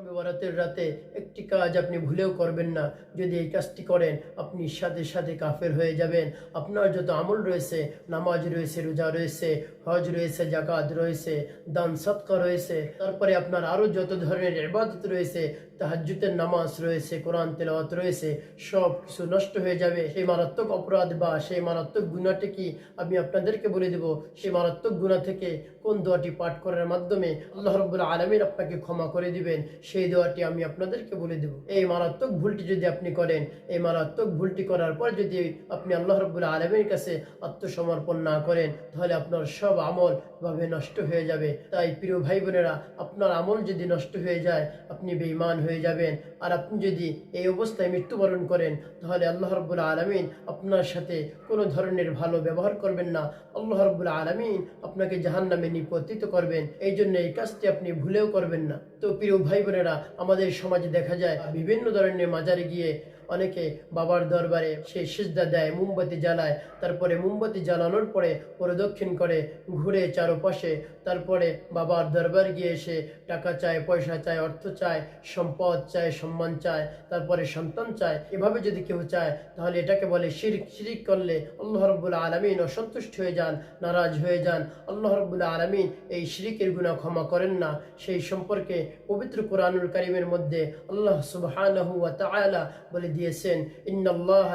তবে বরাতের রাতে একটি কাজ আপনি ভুলেও করবেন না। যদি এই কাজটি করেন, আপনি সাথে সাথে কাফের হয়ে যাবেন। আপনার যত আমল রয়েছে, নামাজ রয়েছে, রোজা রয়েছে, হজ রয়েছে জাকাত রয়েছে, দান সৎকা রয়েছে, তারপরে আপনার আরও যত ধরনের ইবাদত রয়েছে তাহাজ্জুতের নামাজ রয়েছে, কোরআন তেলাওয়াত রয়েছে, সব কিছু নষ্ট হয়ে যাবে। সেই মারাত্মক অপরাধ বা সেই মারাত্মক গুণাটি কি আমি আপনাদেরকে বলে দেব? সেই মারাত্মক গুণা থেকে কোন দোয়াটি পাঠ করার মাধ্যমে আল্লাহ রব্বুল আলমীর আপনাকে ক্ষমা করে দিবেন, সেই দোয়াটি আমি আপনাদেরকে বলে দেব। এই মারাত্মক ভুলটি যদি আপনি করেন, এই মারাত্মক ভুলটি করার পর যদি আপনি আল্লাহ রব্বুল আলমীর কাছে আত্মসমর্পণ না করেন, তাহলে আপনার সব আমল ভাবে নষ্ট হয়ে যাবে। তাই প্রিয় ভাই বোনেরা আপনার আমল যদি নষ্ট হয়ে যায়, আপনি বেঈমান হয়ে যাবেন। আর আপনি যদি এই অবস্থায় মৃত্যুবরণ করেন, তাহলে আল্লাহ রব্বুল আলমিন আপনার সাথে কোনো ধরনের ভালো ব্যবহার করবেন না। আল্লাহ রব্বুল আলমিন আপনাকে জাহান নামে নিপতিত করবেন। এই জন্য এই কাজটি আপনি ভুলেও করবেন না। তো প্রিয় ভাই বোনেরা আমাদের সমাজে দেখা যায়, বিভিন্ন ধরনের মাজারে গিয়ে অনেকে বাবার দরবারে সে সিজদা দেয়, মোমবাতি জ্বালায়, তারপরে মোমবাতি জ্বালানোর পরে প্রদক্ষিণ করে ঘুরে চারপাশে, তারপরে বাবার দরবার গিয়ে এসে টাকা চায়, পয়সা চায়, অর্থ চায়, সম্পদ চায়, সম্মান চায়, তারপরে সন্তান চায়। এভাবে যদি কেউ চায়, তাহলে এটাকে বলে শিরিক। শিরিক করলে আল্লাহ রব্বুল আলমিন অসন্তুষ্ট হয়ে যান, নারাজ হয়ে যান। আল্লাহ রব্বুল আলমিন এই শিরিকের গুণা ক্ষমা করেন না। সেই সম্পর্কে পবিত্র কোরআনুল করিমের মধ্যে আল্লাহ তাআলা বলে দিয়েছেন ইন্নাল্লাহ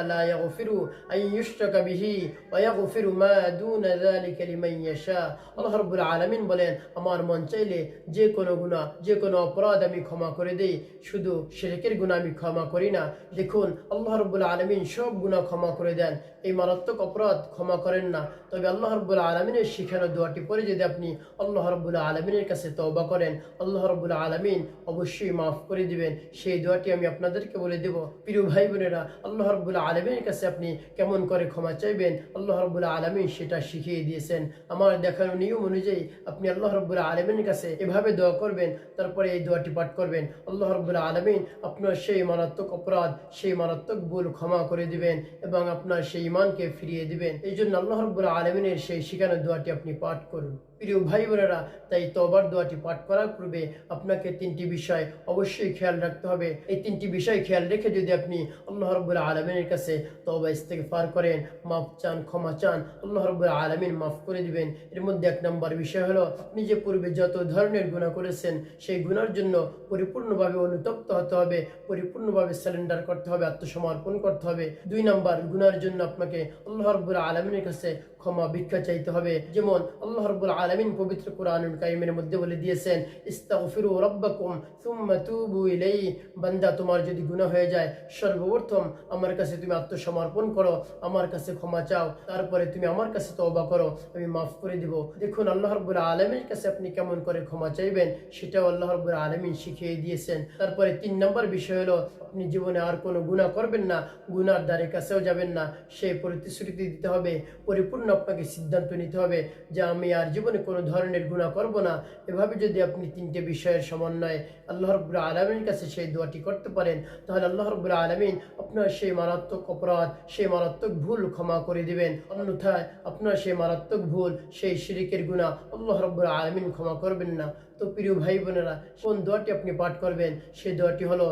আলামিন বলেন, আমার মন চাইলে যে কোনো গুনাহ, যে কোনো অপরাধ আমি ক্ষমা করে দেই। শুধু শিরকের গুনাহ আমি ক্ষমা করি না। দেখুন, আল্লাহ রাব্বুল আলামিন সব গুনাহ ক্ষমা করে দেন। এই মারাত্মক অপরাধ ক্ষমা করেন না। তবে আল্লাহ রব্বুল আলমিনের শিখানো দোয়াটি পরে যদি আপনি আল্লাহ রব্বুল আলমিনের কাছে তওবা করেন, আল্লাহ রব্বুল আলমিন অবশ্যই মাফ করে দিবেন। সেই দোয়াটি আমি আপনাদেরকে বলে দেব। প্রিয় ভাই বোনেরা, আল্লাহ রব্বুল আলমিনের কাছে আপনি কেমন করে ক্ষমা চাইবেন? আল্লাহ রব্বুল আলমিন সেটা শিখিয়ে দিয়েছেন। আমার দেখানো নিয়ম অনুযায়ী আপনি আল্লাহ রব্বুল আলমিনের কাছে এভাবে দোয়া করবেন, তারপরে এই দোয়াটি পাঠ করবেন। আল্লাহ রব্বুল আলমিন আপনার সেই মারাত্মক অপরাধ, সেই মারাত্মক ভুল ক্ষমা করে দিবেন এবং আপনার সেই ইমানকে ফিরিয়ে দিবেন। এই জন্য আল্লাহ রব্বুল আলমিনের সেই শিখানো দোয়াটি আপনি পাঠ করুন। প্রিয় ভাই বোনেরা, তাই তবার দোয়াটি পাঠ করার পূর্বে আপনাকে তিনটি বিষয় অবশ্যই খেয়াল রাখতে হবে। এই তিনটি বিষয় খেয়াল রেখে যদি আপনি আল্লাহ রব্বুল আলমিনের কাছে তবা ইস্তেগফার করেন, মাফ চান, ক্ষমা চান, আল্লাহ রব্বুল আলমিন মাফ করে দিবেন। এর মধ্যে এক নম্বর বিষয় হলো যে পূর্বে যত ধরনের গুণা করেছেন, সেই গুণার জন্য পরিপূর্ণভাবে অনুতপ্ত হতে হবে, পরিপূর্ণভাবে সিলিন্ডার করতে হবে, আত্মসমর্পণ করতে হবে। দুই নম্বর গুনার জন্য আপনাকে আল্লাহ রব্বুল আলমিনের কাছে ক্ষমা ভিক্ষা চাইতে হবে। যেমন, আল্লাহ রব্বুল আলমিন পবিত্র কোরআনুল কারিমের মধ্যে বলে দিয়েছেন, ইস্তাগফিরু রাব্বাকুম সুম্মা তুবু ইলাইহি। বান্দা, তোমার যদি গুনাহ হয়ে যায় সর্বপ্রথম আমার কাছে তুমি আত্মসমর্পণ করো, আমার কাছে ক্ষমা চাও, তারপরে তুমি আমার কাছে তওবা করো, আমি মাফ করে দিব। দেখুন, আল্লাহ রব্বুল আলমীর কাছে আপনি কেমন করে ক্ষমা চাইবেন, সেটাও আল্লাহ রব্বুল আলমিন শিখিয়ে দিয়েছেন। তারপরে তিন নম্বর বিষয় হলো, আপনি জীবনে আর কোনো গুনাহ করবেন না গুনার দ্বারে কাছেও যাবেন না, সেই প্রতিশ্রুতি দিতে হবে, পরিপূর্ণ আপনাকে সিদ্ধান্ত নিতে হবে যে আমি আর জীবনে কোনো ধরনের গুণা করব না। এভাবে যদি আপনি তিনটে বিষয়ের সমন্বয়ে আল্লাহ রব্বুল আলমীর কাছে সেই দোয়াটি করতে পারেন, তাহলে আল্লাহ রব্বুল আলমিন, আপনার সেই মারাত্মক অপরাধ, সেই মারাত্মক ভুল ক্ষমা করে দিবেন। অন্যথায় আপনার সেই মারাত্মক ভুল, সেই শিরিকের গুণা আল্লাহ রব্বুল আলমিন ক্ষমা করবেন না। তো প্রিয় ভাই বোনেরা কোন দোয়াটি আপনি পাঠ করবেন? সেই দোয়াটি হলো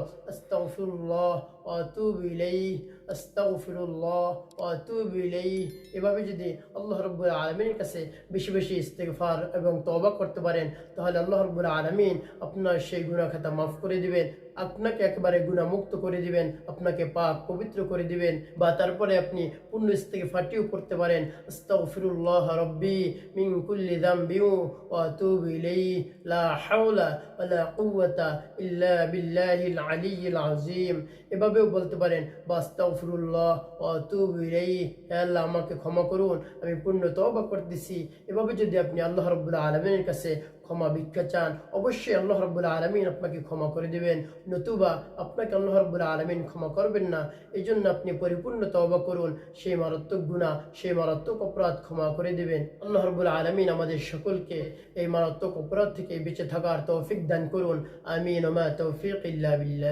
আতুবু ইলাইহি আস্তাগফিরুল্লাহ ওয়া এভাবে যদি আল্লাহ রাব্বুল আলামিনের কাছে বেশি বেশি ইস্তেগফার এবং তওবা করতে পারেন, তাহলে আল্লাহ রাব্বুল আলামিন আপনার সেই গুনাহ খাতা মাফ করে দিবেন, আপনাকে একেবারে গুণামুক্ত করে দিবেন, আপনাকে পাক পবিত্র করে দিবেন, বা তারপরে আপনি পূর্ণ থেকে ফাটিও করতে পারেন, আস্তাগফিরুল্লাহ রব্বি মিন কুল্লি যামবি ওয়া আতুবু ইলাইহি এভাবেও বলতে পারেন বা আস্তাগফিরুল্লাহ ওয়া আতুবু ইলাইহি। আমাকে ক্ষমা করুন, আমি পূর্ণ তওবা করতেছি। এভাবে যদি আপনি আল্লাহ রাব্বুল আলামিনের কাছে ক্ষমা ভিক্ষা চান, অবশ্যই আল্লাহ রব্বুল আলমিন আপনাকে ক্ষমা করে দেবেন। নতুবা আপনাকে আল্লাহ রব্বুল আলমিন ক্ষমা করবেন না এই জন্য আপনি পরিপূর্ণ তবা করুন। সেই মারাত্মক গুণা সেই মারাত্মক অপরাধ ক্ষমা করে দেবেন। আল্লাহ রব্বুল আলমিন আমাদের সকলকে এই মারাত্মক অপরাধ থেকে বেঁচে থাকার তৌফিক দান করুন। আমিন, ওমা তৌফিক ইল্লা বিল্লাহ।